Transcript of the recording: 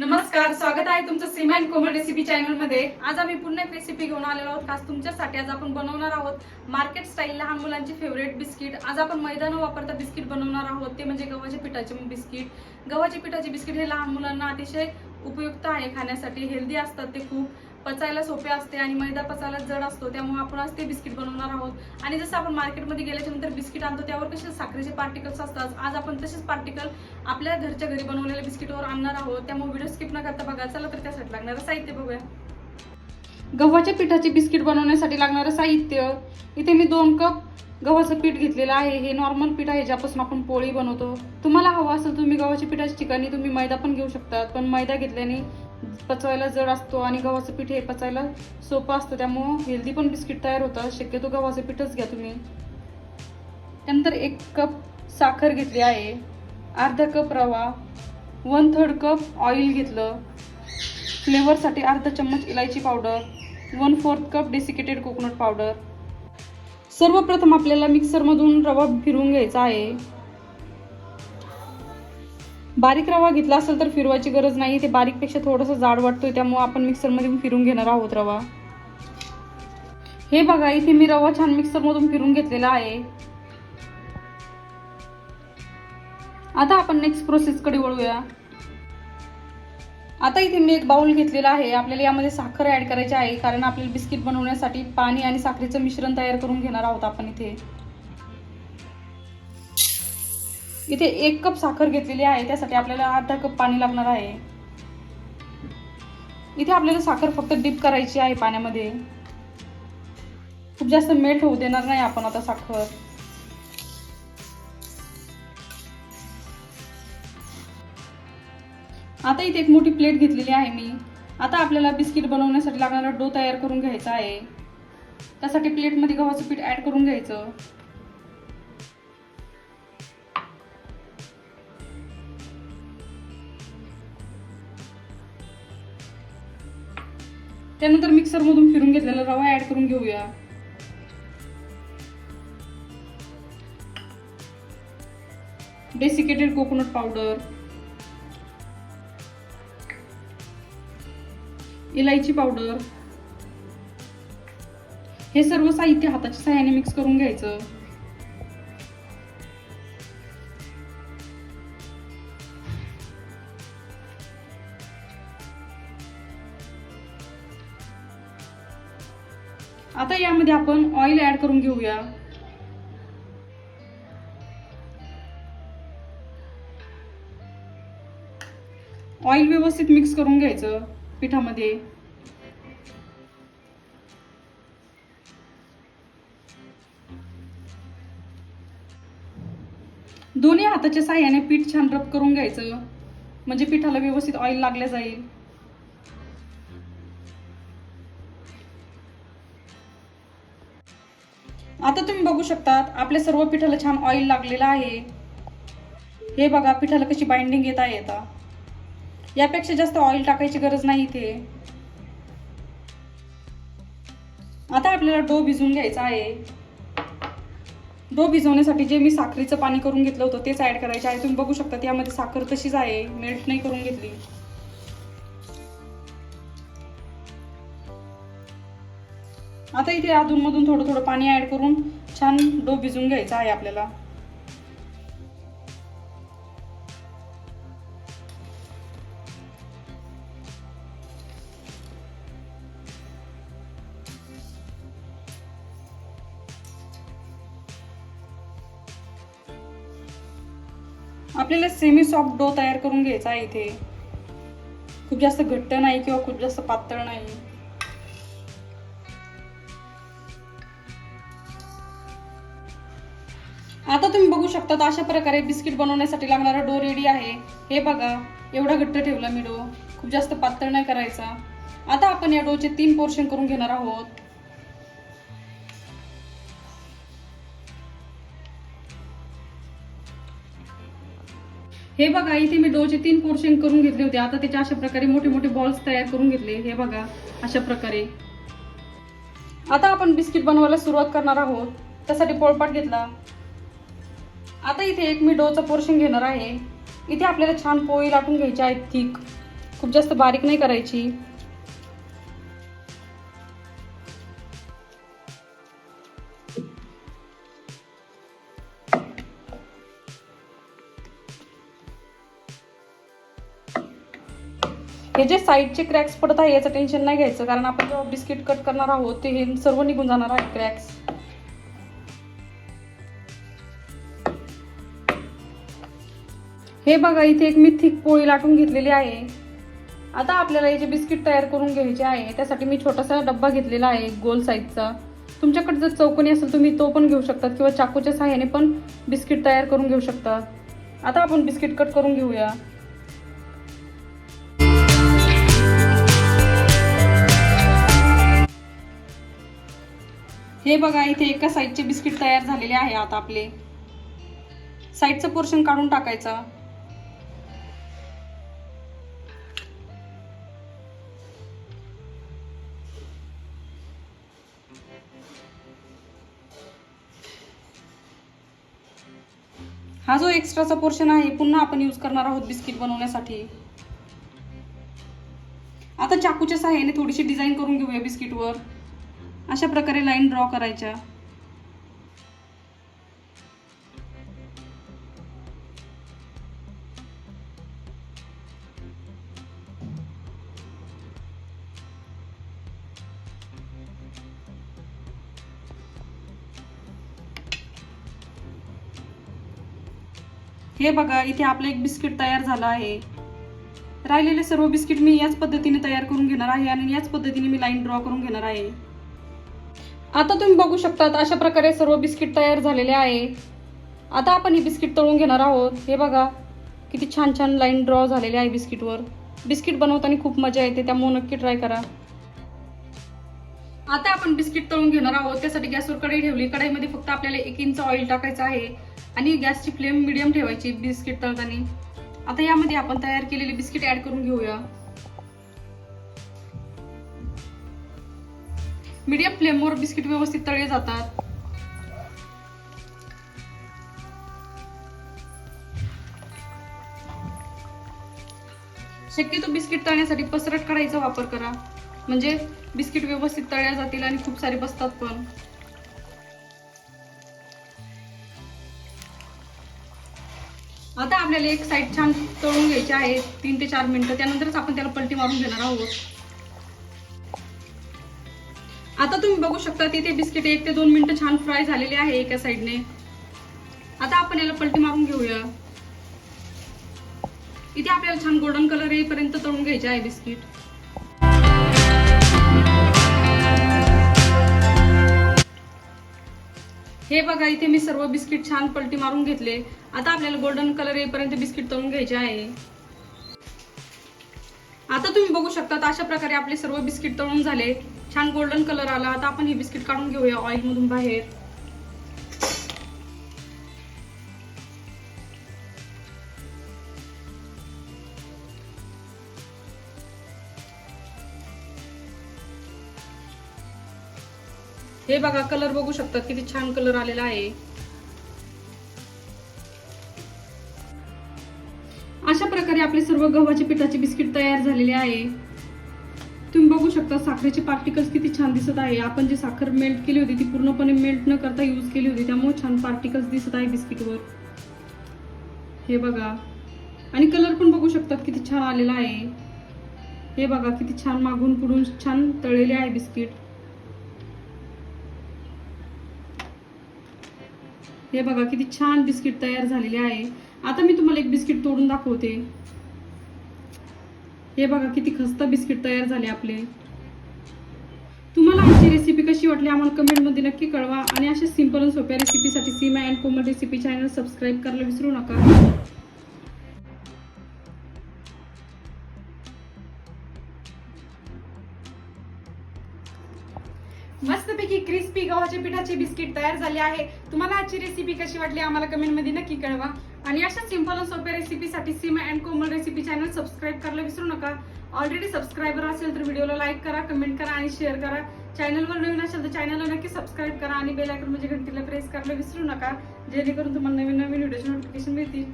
नमस्कार स्वागत आहे तुमचं सीमा अँड कोमल रेसिपी चॅनलमध्ये आज आम्ही पुन्हा एक रेसिपी घेऊन आलेलो आहोत. खास तुमच्यासाठी आज आपण बनवणार आहोत मार्केट स्टाईल लहान मुलांची फेवरेट बिस्किट आज आपण मैदा न वापरता बिस्किट बनवणार आहोत. ते म्हणजे गव्हाच्या पिठाचे बिस्किट गव्हाच्या पिठाचे बिस्किट हे लहान मुलांना अतिशय उपयुक्त आहे खाण्यासाठी. हेल्दी असतात ते खूप. पचायला सोपे असते आणि मैदा पचायला जड असतो त्यामुळे आपण आज ते बिस्किट बनवणार आहोत. आणि जसं आपण मार्केटमध्ये गेल्याच्यानंतर बिस्किट आणतो त्यावर कसे साखरेचे पार्टिकल्स असतात आज आपण तसेच पार्टिकल आपल्या घरच्या घरी बनवलेल्या बिस्किटवर आणणार आहोत. त्यामुळे व्हिडिओ स्किप न करता बघा चला तर त्यासाठी लागणारं साहित्य बघूया. गव्हाच्या पिठाचे बिस्किट बनवण्यासाठी लागणारं साहित्य. इथे मी दोन कप गव्हाचं पीठ घेतलेलं आहे. हे नॉर्मल पीठ आहे ज्यापासून आपण पोळी बनवतो. तुम्हाला हवं असेल तुम्ही गव्हाच्या पिठाच्या ठिकाणी तुम्ही मैदा पण घेऊ शकतात पण मैदा घेतल्याने पचवायला जड असतो आणि गव्हाचं पीठ हे पचायला सोपं असतं त्यामुळं हेल्दी पण बिस्किट तयार होतं. शक्यतो गव्हाचं पीठच घ्या तुम्ही. त्यानंतर एक कप साखर घेतली आहे. अर्धा कप रवा वन थर्ड कप ऑइल घेतलं. फ्लेवरसाठी अर्धा चम्मच इलायची powder one fourth cup desiccated coconut powder सर्वप्रथम आपल्याला मिक्सरमधून रवा फिरवून घ्यायचा आहे. बारीक रवा घेतला असेल तर फिरवायची गरज नाही. ते बारीकपेक्षा थोडंसं जाड वाटतोय त्यामुळे आपण मिक्सरमध्ये फिरून घेणार आहोत रवा. हे बघा इथे मी रवा छान मिक्सरमधून फिरून घेतलेला आहे. आता आपण नेक्स्ट प्रोसेसकडे वळूया. आता इथे मी एक बाउल घेतलेला आहे. आपल्याला यामध्ये साखर ऍड करायची आहे कारण आपल्याला बिस्किट बनवण्यासाठी पाणी आणि साखरेचं मिश्रण तयार करून घेणार आहोत आपण इथे. इथे एक कप साखर घेतलेली आहे त्यासाठी आपल्याला अर्धा कप पाणी लागणार आहे. इथे आपल्याला साखर फक्त डिप करायची आहे पाण्यामध्ये. खूप जास्त मेल्ट होऊ देणार नाही आपण आता साखर. आता इथे एक मोठी प्लेट घेतलेली आहे मी. आता आपल्याला बिस्किट बनवण्यासाठी लागणारा डो तयार करून घ्यायचा आहे. त्यासाठी प्लेटमध्ये गव्हाचं पीठ ॲड करून घ्यायचं. त्यानंतर मिक्सरमधून फिरून घेतलेला रवा ऍड करून घेऊया. डेसिकेटेड कोकोनट पावडर इलायची पावडर हे सर्व साहित्य हाताच्या सहाय्याने मिक्स करून घ्यायचं. आता यामध्ये आपण ऑइल ऍड करून घेऊया. ऑइल व्यवस्थित मिक्स करून घ्यायचं पिठामध्ये. दोन्ही हाताच्या साह्याने पीठ छान रब करून घ्यायचं. म्हणजे पिठाला व्यवस्थित ऑइल लागले जाईल. बघू शकतात. आपल्या सर्व पिठाला छान ऑइल लागलेलं आहे. हे बघा पिठाला कशी बाइंडिंग येत आहे आता. यापेक्षा जास्त ऑइल टाकायची गरज नाही इथे. आता आपल्याला डो भिजवून घ्यायचा आहे. डो भिजवण्यासाठी जे मी साखरेचं पाणी करून घेतलं होतं तेच ऍड करायचे आहे. तुम्ही बघू शकता यामध्ये साखर तशीच आहे. मेल्ट नाही करून घेतली. आता इथे अधूनमधून थोडं थोडं पाणी ऍड करून छान डो भिजवून घ्यायचा आहे आपल्याला. आपल्याला सेमी सॉफ्ट डो तयार करून घ्यायचा आहे इथे. खूप जास्त घट्ट नाही किंवा खूप जास्त पातळ नाही. आता तुम्ही बघू शकता अशा प्रकारे बिस्किट बनवण्यासाठी लागणारा डो रेडी आहे. हे बघा एवढा घट्ट ठेवला मी डो. खूप जास्त पातळ नाही करायचा. आता आपण या डोचे तीन पोर्शन करून घेणार आहोत. हे बघा इथे मी डोचे तीन पोर्शन करून घेतले होते. आता त्याचे अशा प्रकारे मोठे मोठे बॉल्स तयार करून घेतले. हे बघा अशा प्रकारे. आता आपण बिस्किट बनवायला सुरुवात करणार आहोत. त्यासाठी पोळपाट घेतला. आता इथे एक मी डोचा पोर्शन घेणार आहे. इथे आपल्याला छान पोळी लाटून घ्यायची आहे थिक खूप जास्त बारीक नाही करायची. हे जे साईडचे क्रॅक्स पडत आहे याचं टेन्शन नाही घ्यायचं. कारण आपण जेव्हा बिस्किट कट करणार आहोत ते हे सर्व निघून जाणार आहे क्रॅक्स. हे बघा इथे एक मी थिक पोळी लाटून घेतलेली आहे. आता आपल्याला याचे बिस्किट तयार करून घ्यायचे आहे त्यासाठी मी छोटासा डब्बा घेतलेला आहे गोल साईजचा तुमच्याकडे जर चौकोनी असेल तुम्ही तो पण घेऊ शकतात किंवा चाकूच्या सहाय्याने पण बिस्किट तयार करून घेऊ शकतात. आता आपण बिस्किट कट करून घेऊया. हे बघा इथे एका साईडचे बिस्किट तयार झालेले आहे आता आपले. साईडचं पोर्शन काढून टाकायचं. हा जो एक्स्ट्राचा पोर्शन आहे पुन्हा आपण यूज करणार आहोत बिस्किट बनवण्यासाठी. आता चाकूच्या सहाय्याने थोडीशी डिझाईन करून घेऊया बिस्किटवर अशा प्रकारे लाईन ड्रॉ करायच्या. हे बघा इथे आपलं एक बिस्किट तयार झालं आहे. राहिलेले सर्व बिस्किट मी याच पद्धतीने तयार करून घेणार आहे आणि याच पद्धतीने मी लाईन ड्रॉ करून घेणार आहे. आता तुम्ही बघू शकतात अशा प्रकारे सर्व बिस्किट तयार झालेले आहे. आता आपण हे बिस्किट तळून घेणार आहोत. हे बघा किती छान छान लाईन ड्रॉ झालेले आहे बिस्किटवर. बिस्किट बनवताना खूप मजा येते त्यामुळे नक्की ट्राय करा. आता आपण बिस्किट तळून घेणार आहोत. त्यासाठी गॅसवर कढई ठेवली. कढईमध्ये फक्त आपल्याला एक इंच ऑइल टाकायचं आहे. आणि गॅसची फ्लेम मिडियम ठेवायची बिस्किट तळताना. आता यामध्ये आपण तयार केलेले बिस्किट ऍड करून घेऊया. मीडियम फ्लेमवर बिस्किट व्यवस्थित तळले जातात. शक्यतो बिस्किट तळण्यासाठी पसरट कढाईचा वापर करा. म्हणजे बिस्किट व्यवस्थित तळल्या जातील आणि खूप सारे बसतात पण. आपल्याला एक साईड छान तळून घ्यायची आहे तीन ते चार मिनिटं. त्यानंतरच आपण त्याला पलटी मारून घेणार आहोत. आता तुम्ही बघू शकता तिथे बिस्किट एक ते दोन मिनिटं छान फ्राय झालेले आहे एका साईडने आता आपण याला पलटी मारून घेऊया. इथे आपल्याला छान गोल्डन कलर येईपर्यंत तळून घ्यायचे आहे बिस्किट. हे बघा इथे मी सर्व बिस्किट छान पलटी मारून घेतले. आता आपल्याला गोल्डन कलर येईपर्यंत बिस्किट तळून घ्यायचे आहे. आता तुम्ही बघू शकता अशा प्रकारे आपले सर्व बिस्किट तळून झाले. छान गोल्डन कलर आला. आता आपण हे बिस्किट काढून घेऊया ऑइल मधून बाहेर. हे बघा कलर बघू शकतात किती छान कलर आलेला आहे. अशा प्रकारे आपले सर्व गव्हाचे पिठाचे बिस्किट तयार झालेले आहे. तुम्ही बघू शकता साखरेचे पार्टिकल्स किती छान दिसत आहे. आपण जी साखर मेल्ट केली होती ती पूर्णपणे मेल्ट न करता यूज केली होती. त्यामुळे छान पार्टिकल्स दिसत आहे बिस्किटवर. हे बघा. आणि कलर पण बघू शकतात किती छान आलेला आहे. हे बघा किती छान मागून पुढून छान तळलेले आहे बिस्किट. हे बघा किती छान बिस्किट तयार झालेले आहे. आता मी तुम्हाला एक बिस्किट तोडून दाखवते. हे बघा किती खस्ता बिस्किट तयार झाले आपले. तुम्हाला आमची रेसिपी कशी वाटली आम्हाला कमेंटमध्ये नक्की कळवा. आणि अशा सिंपल आणि सोप्या रेसिपीसाठी Seema and Komal recipe channel subscribe करायला विसरू नका. गव्हाच्या पिठाचे बिस्किट तयार झाले आहे. तुम्हाला आजची रेसिपी कशी वाटली आम्हाला कमेंटमध्ये नक्की कळवा. आणि अशा सिंपल आणि सोप्या रेसिपीसाठी Seema and Komal recipe channel subscribe करायला विसरू नका. ऑलरेडी सबस्क्रायबर असेल तर व्हिडिओला लाईक करा कमेंट करा आणि शेअर करा. चॅनलवर नवीन असेल तर चॅनलला नक्की सबस्क्राईब करा आणि बेल आयकॉन म्हणजे घंटीला प्रेस करायला विसरू नका. जेणेकरून तुम्हाला नवीन नवीन व्हिडिओचे नोटिफिकेशन मिळतील.